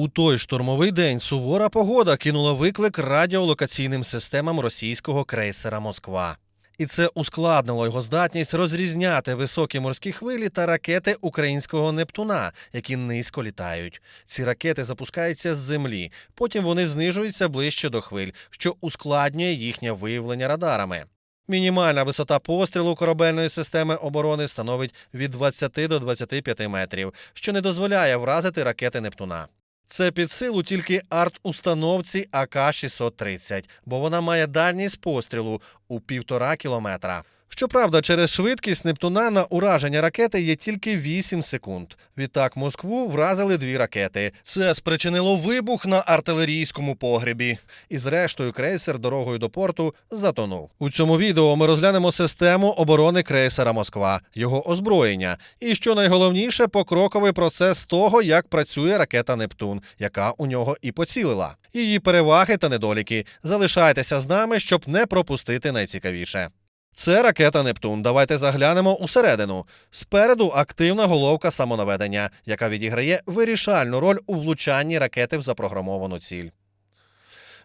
У той штурмовий день сувора погода кинула виклик радіолокаційним системам російського крейсера Москва. І це ускладнило його здатність розрізняти високі морські хвилі та ракети українського Нептуна, які низько літають. Ці ракети запускаються з землі, потім вони знижуються ближче до хвиль, що ускладнює їхнє виявлення радарами. Мінімальна висота пострілу корабельної системи оборони становить від 20 до 25 метрів, що не дозволяє вразити ракети Нептуна. Це під силу тільки арт-установці АК-630, бо вона має дальність пострілу у півтора кілометра. Щоправда, через швидкість Нептуна на ураження ракети є тільки 8 секунд. Відтак Москву вразили дві ракети. Це спричинило вибух на артилерійському погребі. І зрештою крейсер дорогою до порту затонув. У цьому відео ми розглянемо систему оборони крейсера Москва, його озброєння, і що найголовніше, покроковий процес того, як працює ракета Нептун, яка у нього і поцілила. Її переваги та недоліки. Залишайтеся з нами, щоб не пропустити найцікавіше. Це ракета Нептун. Давайте заглянемо усередину. Спереду активна головка самонаведення, яка відіграє вирішальну роль у влучанні ракети в запрограмовану ціль.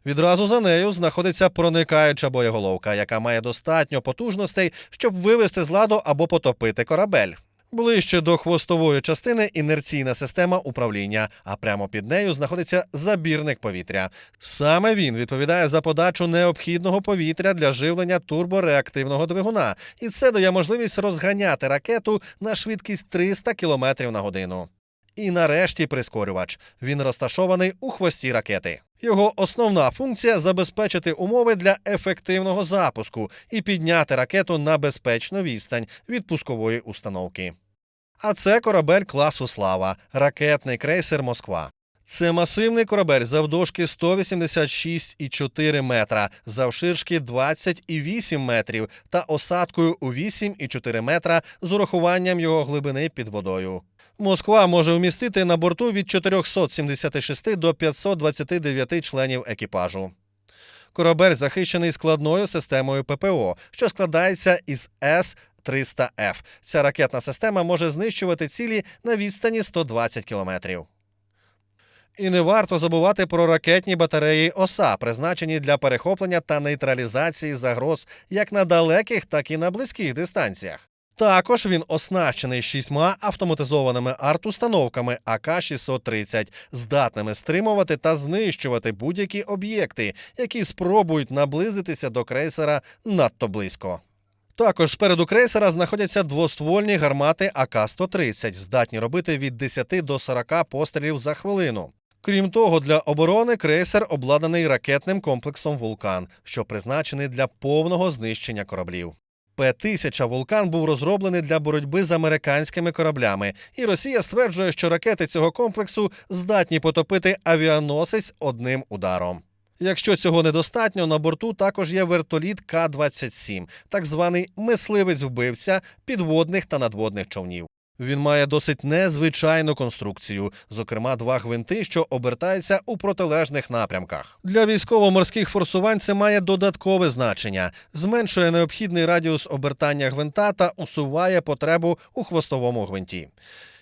Відразу за нею знаходиться проникаюча боєголовка, яка має достатньо потужностей, щоб вивести з ладу або потопити корабель. Ближче до хвостової частини інерційна система управління, а прямо під нею знаходиться забірник повітря. Саме він відповідає за подачу необхідного повітря для живлення турбореактивного двигуна, і це дає можливість розганяти ракету на швидкість 300 км на годину. І нарешті прискорювач. Він розташований у хвості ракети. Його основна функція забезпечити умови для ефективного запуску і підняти ракету на безпечну відстань від пускової установки. А це корабель класу Слава, ракетний крейсер Москва. Це масивний корабель завдовжки 186,4 метра, завширшки 20,8 метрів та осадкою у 8,4 метра з урахуванням його глибини під водою. Москва може вмістити на борту від 476 до 529 членів екіпажу. Корабель захищений складною системою ППО, що складається із С. 300F. Ця ракетна система може знищувати цілі на відстані 120 кілометрів. І не варто забувати про ракетні батареї ОСА, призначені для перехоплення та нейтралізації загроз як на далеких, так і на близьких дистанціях. Також він оснащений шістьма автоматизованими арт-установками АК-630, здатними стримувати та знищувати будь-які об'єкти, які спробують наблизитися до крейсера надто близько. Також спереду крейсера знаходяться двоствольні гармати АК-130, здатні робити від 10 до 40 пострілів за хвилину. Крім того, для оборони крейсер обладнаний ракетним комплексом Вулкан, що призначений для повного знищення кораблів. П-1000 Вулкан був розроблений для боротьби з американськими кораблями, і Росія стверджує, що ракети цього комплексу здатні потопити авіаносець одним ударом. Якщо цього недостатньо, на борту також є вертоліт К-27, так званий мисливець-вбивця підводних та надводних човнів. Він має досить незвичайну конструкцію, зокрема два гвинти, що обертаються у протилежних напрямках. Для військово-морських форсувань це має додаткове значення, зменшує необхідний радіус обертання гвинта та усуває потребу у хвостовому гвинті.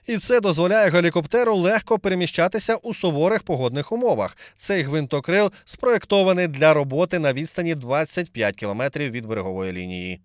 І це дозволяє гелікоптеру легко переміщатися у суворих погодних умовах. Цей гвинтокрил спроєктований для роботи на відстані 25 км від берегової лінії.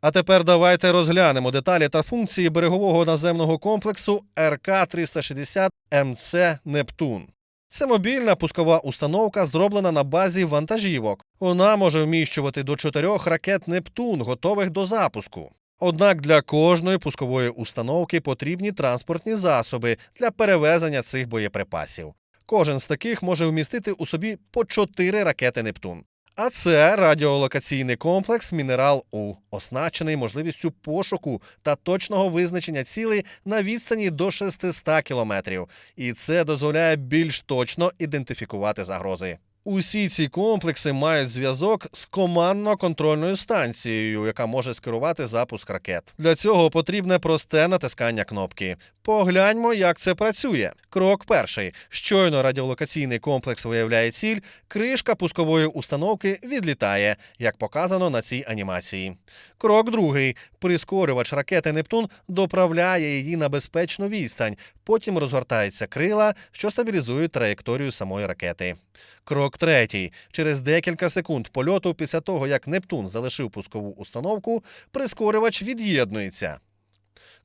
А тепер давайте розглянемо деталі та функції берегового наземного комплексу РК-360 МЦ Нептун. Це мобільна пускова установка, зроблена на базі вантажівок. Вона може вміщувати до чотирьох ракет Нептун, готових до запуску. Однак для кожної пускової установки потрібні транспортні засоби для перевезення цих боєприпасів. Кожен з таких може вмістити у собі по чотири ракети Нептун. А це радіолокаційний комплекс Мінерал У, оснащений можливістю пошуку та точного визначення цілей на відстані до 600 кілометрів. І це дозволяє більш точно ідентифікувати загрози. Усі ці комплекси мають зв'язок з командно-контрольною станцією, яка може скерувати запуск ракет. Для цього потрібне просте натискання кнопки. Погляньмо, як це працює. Крок перший: щойно радіолокаційний комплекс виявляє ціль, кришка пускової установки відлітає, як показано на цій анімації. Крок другий: прискорювач ракети Нептун доправляє її на безпечну відстань. Потім розгортаються крила, що стабілізують траєкторію самої ракети. Крок третій: через декілька секунд польоту, після того як Нептун залишив пускову установку, прискорювач від'єднується.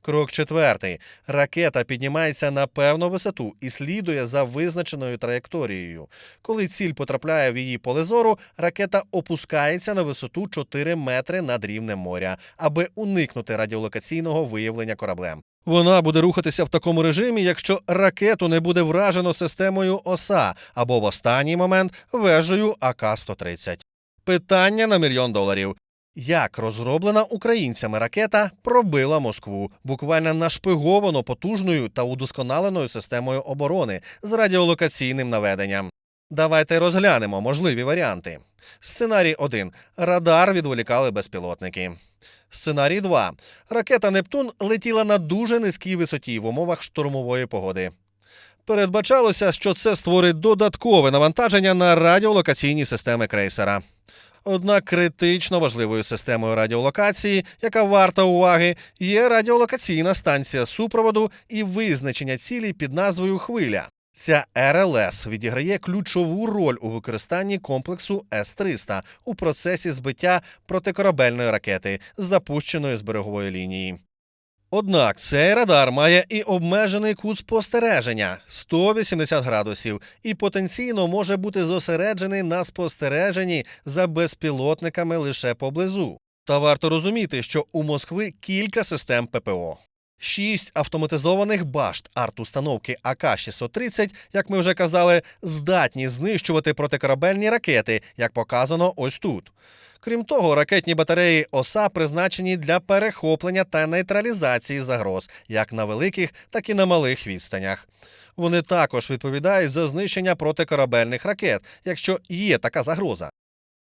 Крок четвертий. Ракета піднімається на певну висоту і слідує за визначеною траєкторією. Коли ціль потрапляє в її поле зору, ракета опускається на висоту 4 метри над рівнем моря, аби уникнути радіолокаційного виявлення кораблем. Вона буде рухатися в такому режимі, якщо ракету не буде вражено системою ОСА або в останній момент вежею АК-130. Питання на мільйон доларів. Як розроблена українцями ракета пробила Москву, буквально нашпиговано потужною та удосконаленою системою оборони з радіолокаційним наведенням. Давайте розглянемо можливі варіанти. Сценарій 1. Радар відволікали безпілотники. Сценарій 2. Ракета Нептун летіла на дуже низькій висоті в умовах штурмової погоди. Передбачалося, що це створить додаткове навантаження на радіолокаційні системи крейсера. Однак критично важливою системою радіолокації, яка варта уваги, є радіолокаційна станція супроводу і визначення цілі під назвою Хвиля. Ця РЛС відіграє ключову роль у використанні комплексу С-300 у процесі збиття протикорабельної ракети, запущеної з берегової лінії. Однак цей радар має і обмежений кут спостереження 180 градусів і потенційно може бути зосереджений на спостереженні за безпілотниками лише поблизу. Та варто розуміти, що у Москви кілька систем ППО. Шість автоматизованих башт арт-установки АК-630, як ми вже казали, здатні знищувати протикорабельні ракети, як показано ось тут. Крім того, ракетні батареї ОСА призначені для перехоплення та нейтралізації загроз як на великих, так і на малих відстанях. Вони також відповідають за знищення протикорабельних ракет, якщо є така загроза.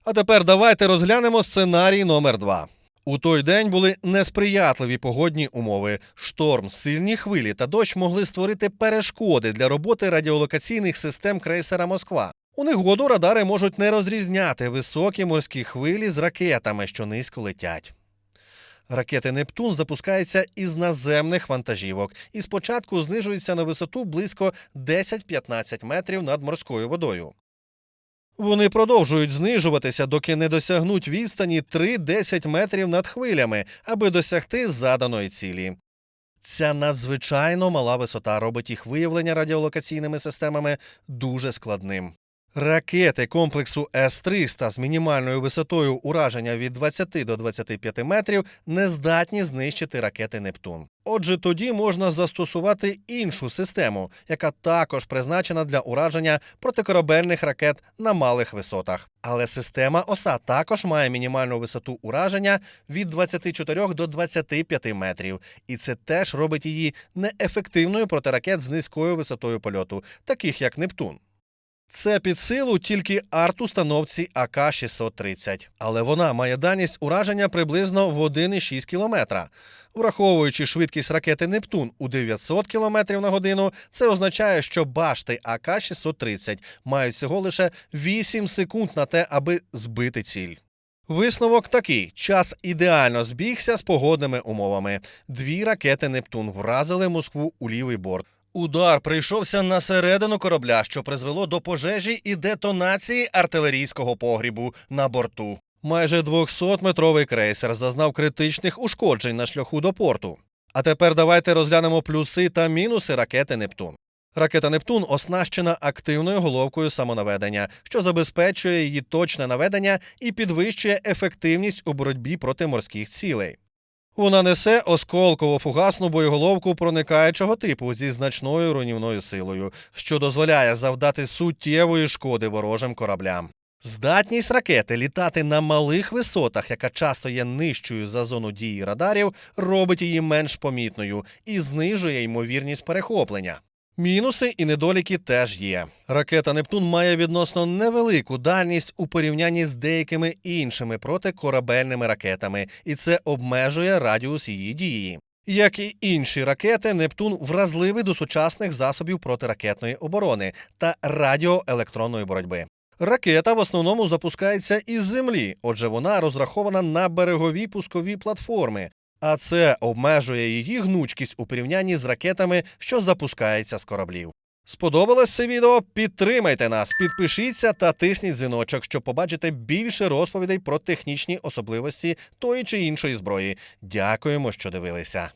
А тепер давайте розглянемо сценарій номер 2 У той день були несприятливі погодні умови. Шторм, сильні хвилі та дощ могли створити перешкоди для роботи радіолокаційних систем крейсера Москва. У негоду радари можуть не розрізняти високі морські хвилі з ракетами, що низько летять. Ракети Нептун запускаються із наземних вантажівок і спочатку знижуються на висоту близько 10-15 метрів над морською водою. Вони продовжують знижуватися, доки не досягнуть відстані 3-10 метрів над хвилями, аби досягти заданої цілі. Ця надзвичайно мала висота робить їх виявлення радіолокаційними системами дуже складним. Ракети комплексу С-300 з мінімальною висотою ураження від 20 до 25 метрів не здатні знищити ракети Нептун. Отже, тоді можна застосувати іншу систему, яка також призначена для ураження протикорабельних ракет на малих висотах. Але система ОСА також має мінімальну висоту ураження від 24 до 25 метрів, і це теж робить її неефективною проти ракет з низькою висотою польоту, таких як Нептун. Це під силу тільки арт-установці АК-630, але вона має дальність ураження приблизно в 1,6 км. Враховуючи швидкість ракети Нептун у 900 км на годину, це означає, що башти АК-630 мають всього лише 8 секунд на те, аби збити ціль. Висновок такий: час ідеально збігся з погодними умовами. Дві ракети Нептун вразили Москву у лівий борт. Удар прийшовся на середину корабля, що призвело до пожежі і детонації артилерійського погрібу на борту. Майже 200-метровий крейсер зазнав критичних ушкоджень на шляху до порту. А тепер давайте розглянемо плюси та мінуси ракети Нептун. Ракета Нептун оснащена активною головкою самонаведення, що забезпечує її точне наведення і підвищує ефективність у боротьбі проти морських цілей. Вона несе осколково-фугасну боєголовку проникаючого типу зі значною руйнівною силою, що дозволяє завдати суттєвої шкоди ворожим кораблям. Здатність ракети літати на малих висотах, яка часто є нижчою за зону дії радарів, робить її менш помітною і знижує ймовірність перехоплення. Мінуси і недоліки теж є. Ракета Нептун має відносно невелику дальність у порівнянні з деякими іншими протикорабельними ракетами, і це обмежує радіус її дії. Як і інші ракети, Нептун вразливий до сучасних засобів протиракетної оборони та радіоелектронної боротьби. Ракета в основному запускається із землі, отже, вона розрахована на берегові пускові платформи, а це обмежує її гнучкість у порівнянні з ракетами, що запускаються з кораблів. Сподобалось це відео? Підтримайте нас, підпишіться та тисніть дзвіночок, щоб побачити більше розповідей про технічні особливості тої чи іншої зброї. Дякуємо, що дивилися.